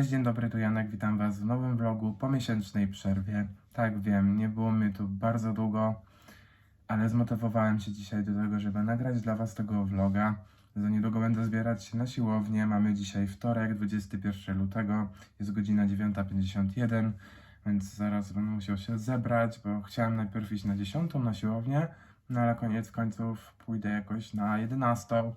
Cześć, dzień dobry, tu Janek, witam Was w nowym vlogu po miesięcznej przerwie. Tak, wiem, nie było mnie tu bardzo długo, ale zmotywowałem się dzisiaj do tego, żeby nagrać dla Was tego vloga. Za niedługo będę zbierać się na siłownię. Mamy dzisiaj wtorek, 21 lutego, jest godzina 9.51, więc zaraz będę musiał się zebrać, bo chciałem najpierw iść na 10 na siłownię, no ale koniec końców pójdę jakoś na 11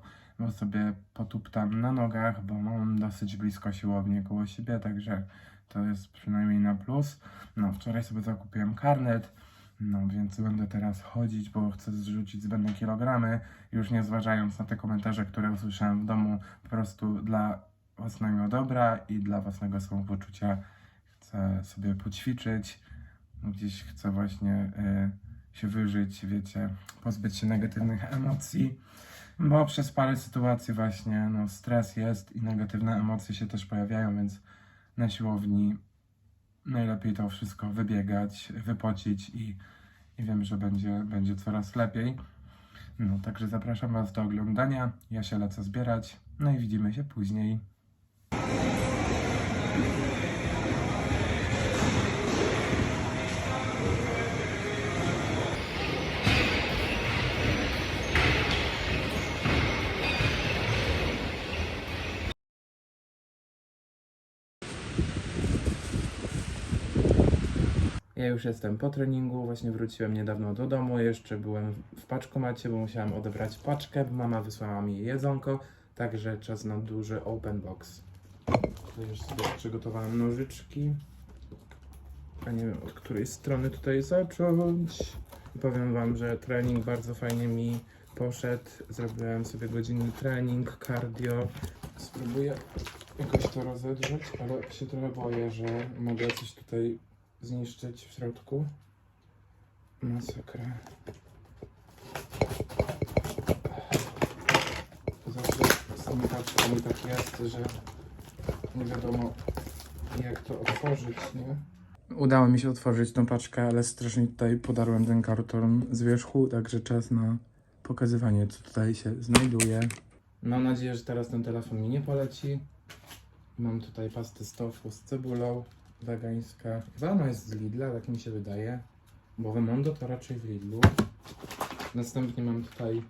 bo sobie potuptam na nogach, bo mam dosyć blisko siłownię koło siebie, także to jest przynajmniej na plus. No, wczoraj sobie zakupiłem karnet, no więc będę teraz chodzić, bo chcę zrzucić zbędne kilogramy, już nie zważając na te komentarze, które usłyszałem w domu, po prostu dla własnego dobra i dla własnego samopoczucia chcę sobie poćwiczyć, gdzieś chcę właśnie y, się wyżyć, wiecie, pozbyć się negatywnych emocji. Bo przez parę sytuacji właśnie, no stres jest i negatywne emocje się też pojawiają, więc na siłowni najlepiej to wszystko wybiegać, wypocić i, i wiem, że będzie, będzie coraz lepiej. No, także zapraszam Was do oglądania. Ja się lecę zbierać. No i widzimy się później. Ja już jestem po treningu, właśnie wróciłem niedawno do domu, jeszcze byłem w paczkomacie, bo musiałem odebrać paczkę, mama wysłała mi jedzonko, także czas na duży open box. Tutaj już sobie przygotowałem nożyczki, a nie wiem od której strony tutaj zacząć. Powiem wam, że trening bardzo fajnie mi poszedł, zrobiłem sobie godzinny trening, cardio, spróbuję jakoś to rozedrzeć, ale się trochę boję, że mogę coś tutaj zniszczyć w środku. Masakra. Zawsze z tymi paczkami tak jest, że nie wiadomo jak to otworzyć, nie? Udało mi się otworzyć tą paczkę, ale strasznie tutaj podarłem ten karton z wierzchu, także czas na pokazywanie, co tutaj się znajduje. Mam nadzieję, że teraz ten telefon mi nie poleci. Mam tutaj pastę z tofu z cebulą, wegańska. Chyba ona jest z Lidla, tak mi się wydaje. Bo Mondo to raczej w Lidlu. Następnie mam tutaj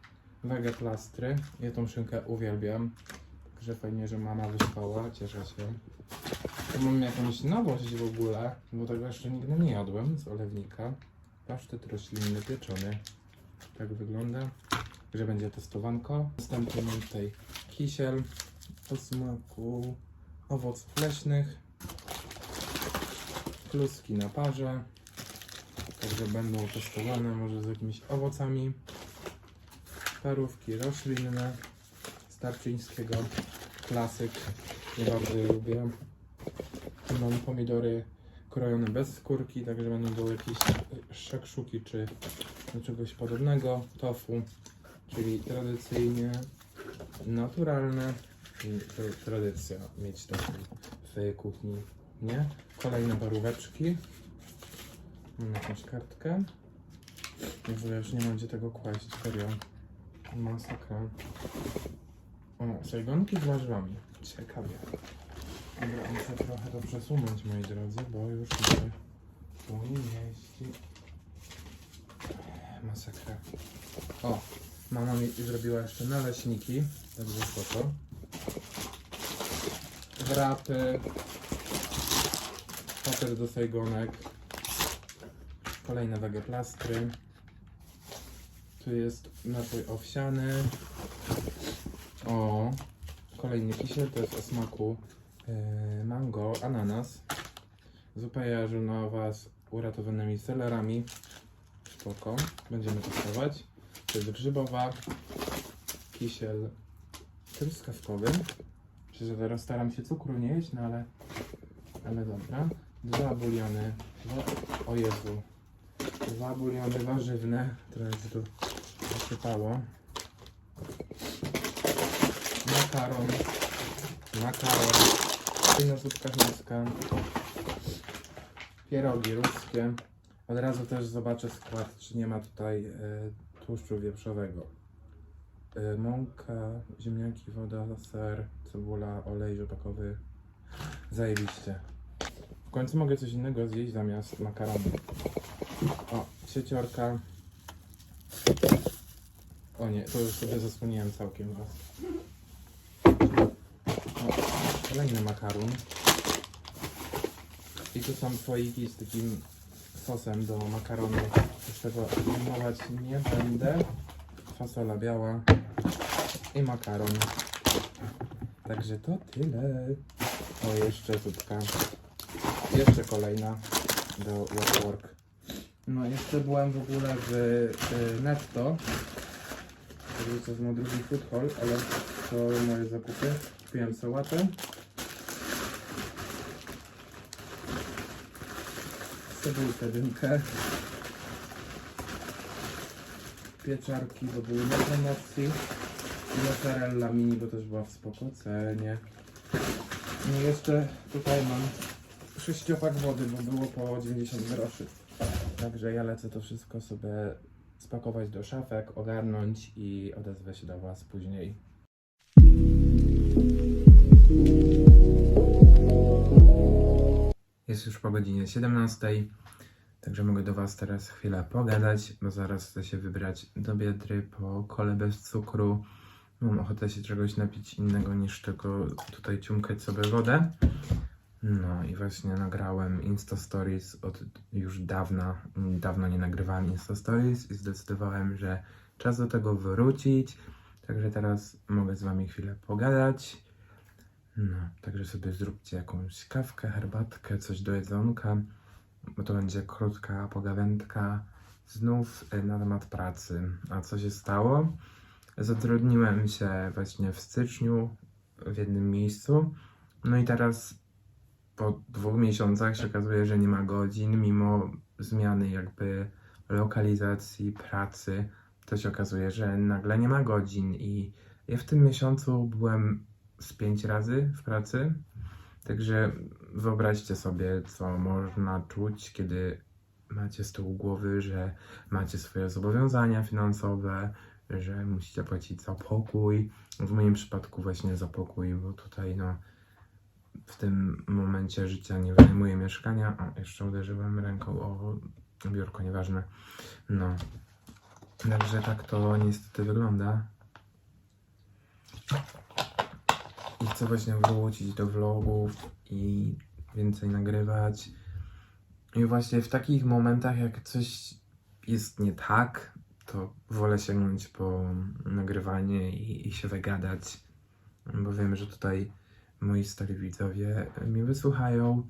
wege plastry. Ja tą szynkę uwielbiam. Także fajnie, że mama wysłała, cieszę się. Tu mam jakąś nowość w ogóle, bo tego jeszcze nigdy nie jadłem z olewnika. Pasztet roślinny pieczony. Tak wygląda. Że będzie testowanko. Następnie mam tutaj kisiel o smaku owoców leśnych kluski na parze. Także będą testowane może z jakimiś owocami. Parówki roślinne. Starczyńskiego. Klasyk. Nie bardzo je lubię. Mam pomidory krojone bez skórki, także będą były jakieś szakszuki czy czegoś podobnego. Tofu, czyli tradycyjnie naturalne. I to tradycja mieć tofu w kuchni, nie? Kolejne paróweczki. Mam jakąś kartkę. W ogóle już nie mam gdzie tego kłaść, serio. Masakra. O, sajgonki z warzywami. Ciekawie. Dobra, muszę trochę to przesunąć, moi drodzy, bo już się tu nie mieści. Masakra. O, mama mi zrobiła jeszcze naleśniki, także spoko. Wrapy, papier do sajgonek, kolejne wege plastry. Tu jest napój owsiany. O, kolejny kisiel, to jest o smaku e, mango, ananas. Zupa jarzynowa z uratowanymi selerami. Spoko, będziemy testować. To jest grzybowa, kisiel truskawkowy. Szczerze teraz staram się cukru nie jeść, no ale, ale dobra. Dwa buliony, dwa, o Jezu, dwa buliony warzywne, trochę się tu zasypało. Makaron, makaron, inna zupka chińska, pierogi ruskie. Od razu też zobaczę skład, czy nie ma tutaj e, tłuszczu wieprzowego. E, mąka, ziemniaki, woda, ser, cebula, olej rzepakowy. Zajebiście. Końcu mogę coś innego zjeść zamiast makaronu. O, sieciorka. O nie, to już sobie zasłoniłem całkiem was. O, kolejny makaron. I tu są słoiki z takim sosem do makaronu. Już tego filmować nie będę. Fasola biała i makaron. Także to tyle. O, jeszcze zupka. Jeszcze kolejna do work. No, jeszcze byłem w ogóle w y, Netto. To jest drugi food hall, ale to moje zakupy. Kupiłem sałatę. Cebulkę. Pieczarki, bo były na promocji. Mozzarella mini, bo też była w spoko cenie. No jeszcze tutaj mam sześciopak wody, bo było po 90 groszy. Także ja lecę to wszystko sobie spakować do szafek, ogarnąć i odezwę się do Was później. Jest już po godzinie 17, także mogę do Was teraz chwilę pogadać, bo zaraz chcę się wybrać do Biedry po kole bez cukru. Mam ochotę się czegoś napić innego niż tylko tutaj ciumkać sobie wodę. No i właśnie nagrałem Insta Stories od już dawna. Dawno nie nagrywałem Insta Stories i zdecydowałem, że czas do tego wrócić. Także teraz mogę z Wami chwilę pogadać. No, także sobie zróbcie jakąś kawkę, herbatkę, coś do jedzonka, bo to będzie krótka pogawędka znów y, na temat pracy. A co się stało? Zatrudniłem się właśnie w styczniu w jednym miejscu. No i teraz po dwóch miesiącach się okazuje, że nie ma godzin, mimo zmiany jakby lokalizacji pracy, to się okazuje, że nagle nie ma godzin i ja w tym miesiącu byłem z pięć razy w pracy, także wyobraźcie sobie, co można czuć, kiedy macie z tyłu głowy, że macie swoje zobowiązania finansowe, że musicie płacić za pokój. W moim przypadku właśnie za pokój, bo tutaj no w tym momencie życia nie wynajmuję mieszkania. O, jeszcze uderzyłem ręką o biurko, nieważne. No. Także tak to niestety wygląda. I chcę właśnie wrócić do vlogów i więcej nagrywać. I właśnie w takich momentach, jak coś jest nie tak, to wolę sięgnąć po nagrywanie i, i się wygadać, bo wiem, że tutaj moi stali widzowie mnie wysłuchają.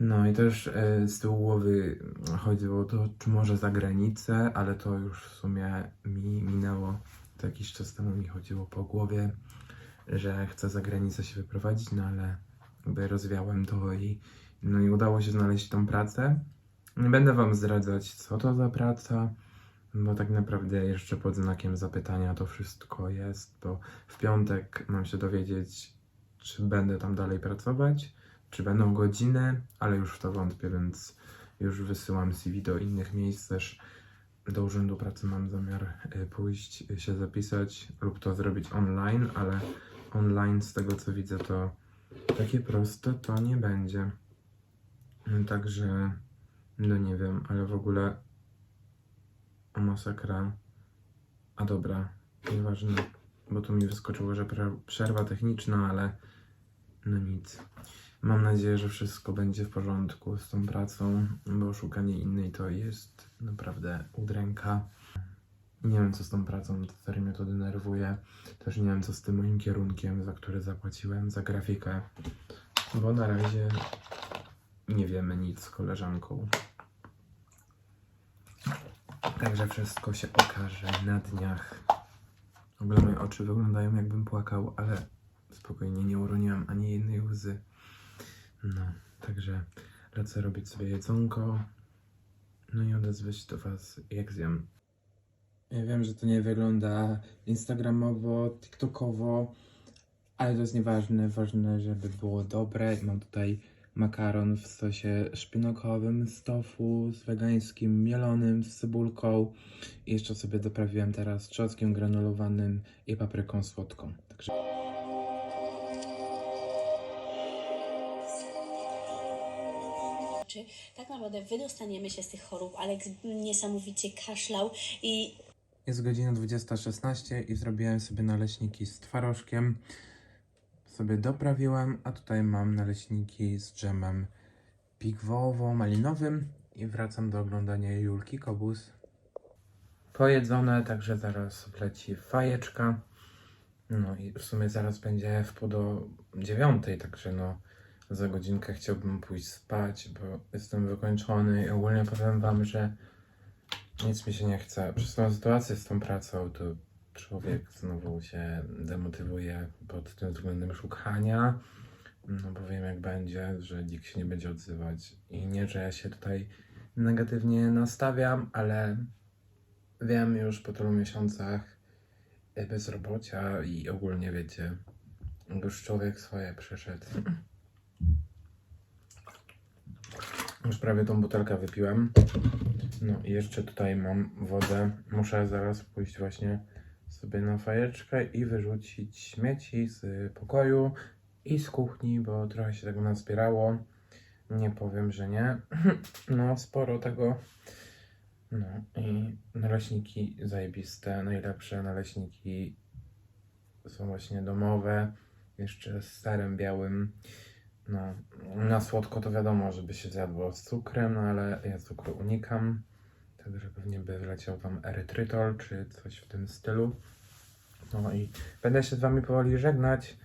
No i też e, z tyłu głowy chodziło to, czy może za granicę, ale to już w sumie mi minęło. To jakiś czas temu mi chodziło po głowie, że chcę za granicę się wyprowadzić, no ale jakby rozwiałem to i no i udało się znaleźć tą pracę. Nie będę wam zdradzać, co to za praca, bo tak naprawdę jeszcze pod znakiem zapytania to wszystko jest, bo w piątek mam się dowiedzieć, czy będę tam dalej pracować, czy będą godziny, ale już w to wątpię, więc już wysyłam CV do innych miejsc też. Do Urzędu Pracy mam zamiar y, pójść, y, się zapisać lub to zrobić online, ale online z tego co widzę to takie proste to nie będzie. Także no nie wiem, ale w ogóle o masakra. A dobra, nieważne, bo tu mi wyskoczyło, że przerwa techniczna, ale no nic. Mam nadzieję, że wszystko będzie w porządku z tą pracą, bo szukanie innej to jest naprawdę udręka. Nie wiem, co z tą pracą, serio mnie to denerwuje. Też nie wiem, co z tym moim kierunkiem, za który zapłaciłem, za grafikę, bo na razie nie wiemy nic z koleżanką. Także wszystko się okaże na dniach. W ogóle moje oczy wyglądają jakbym płakał, ale spokojnie nie uroniłem ani jednej łzy. No, także lecę robić sobie jedzonko. No i odezwę się do Was, jak zjem. Ja wiem, że to nie wygląda instagramowo, tiktokowo, ale to jest nieważne. Ważne, żeby było dobre. Mam tutaj makaron w sosie szpinakowym z tofu, z wegańskim mielonym, z cebulką. I jeszcze sobie doprawiłem teraz trzoskiem granulowanym i papryką słodką. Także wystarczy. Tak naprawdę wydostaniemy się z tych chorób. Aleks niesamowicie kaszlał i Jest godzina 20.16 i zrobiłem sobie naleśniki z twarożkiem. Sobie doprawiłem, a tutaj mam naleśniki z dżemem pigwowo-malinowym i wracam do oglądania Julki Kobus. Pojedzone, także zaraz leci fajeczka. No i w sumie zaraz będzie w pół do dziewiątej, także no za godzinkę chciałbym pójść spać, bo jestem wykończony i ogólnie powiem wam, że nic mi się nie chce. Przez tą sytuację z tą pracą, to człowiek znowu się demotywuje pod tym względem szukania. No bo wiem jak będzie, że nikt się nie będzie odzywać. I nie, że ja się tutaj negatywnie nastawiam, ale wiem już po tylu miesiącach bezrobocia i ogólnie wiecie, już człowiek swoje przeszedł. Już prawie tą butelkę wypiłem. No i jeszcze tutaj mam wodę. Muszę zaraz pójść właśnie sobie na fajeczkę i wyrzucić śmieci z pokoju i z kuchni, bo trochę się tego nazbierało. Nie powiem, że nie. No, sporo tego. No i naleśniki zajebiste, najlepsze naleśniki są właśnie domowe, jeszcze z starym białym. No, na słodko to wiadomo, żeby się zjadło z cukrem, no ale ja cukru unikam. Także pewnie by wleciał tam erytrytol czy coś w tym stylu. No i będę się z wami powoli żegnać,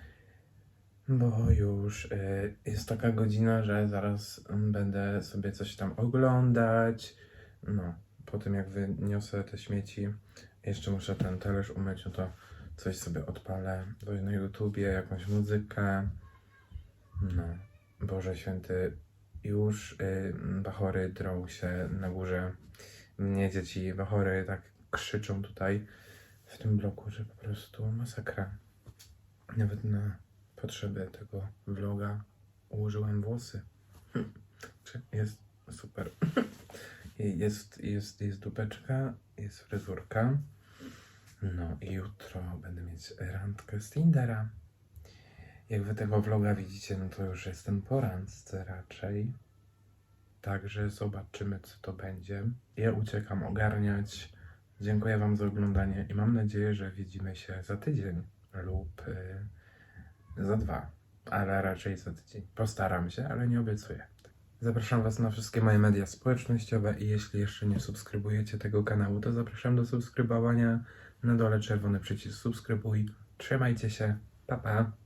bo już y, jest taka godzina, że zaraz będę sobie coś tam oglądać. No, po tym jak wyniosę te śmieci, jeszcze muszę ten talerz umyć, no to coś sobie odpalę, coś na YouTubie, jakąś muzykę. No, Boże Święty, już y, bachory drą się na górze. Mnie dzieci bachory tak krzyczą tutaj w tym bloku, że po prostu masakra. Nawet na potrzeby tego vloga ułożyłem włosy. Jest super. Jest, jest, jest dupeczka, jest fryzurka. No i jutro będę mieć randkę z Tindera. Jak wy tego vloga widzicie, no to już jestem randce raczej. Także zobaczymy, co to będzie. Ja uciekam ogarniać. Dziękuję Wam za oglądanie i mam nadzieję, że widzimy się za tydzień lub y, za dwa, ale raczej za tydzień. Postaram się, ale nie obiecuję. Zapraszam Was na wszystkie moje media społecznościowe i jeśli jeszcze nie subskrybujecie tego kanału, to zapraszam do subskrybowania. Na dole czerwony przycisk subskrybuj. Trzymajcie się. Pa pa.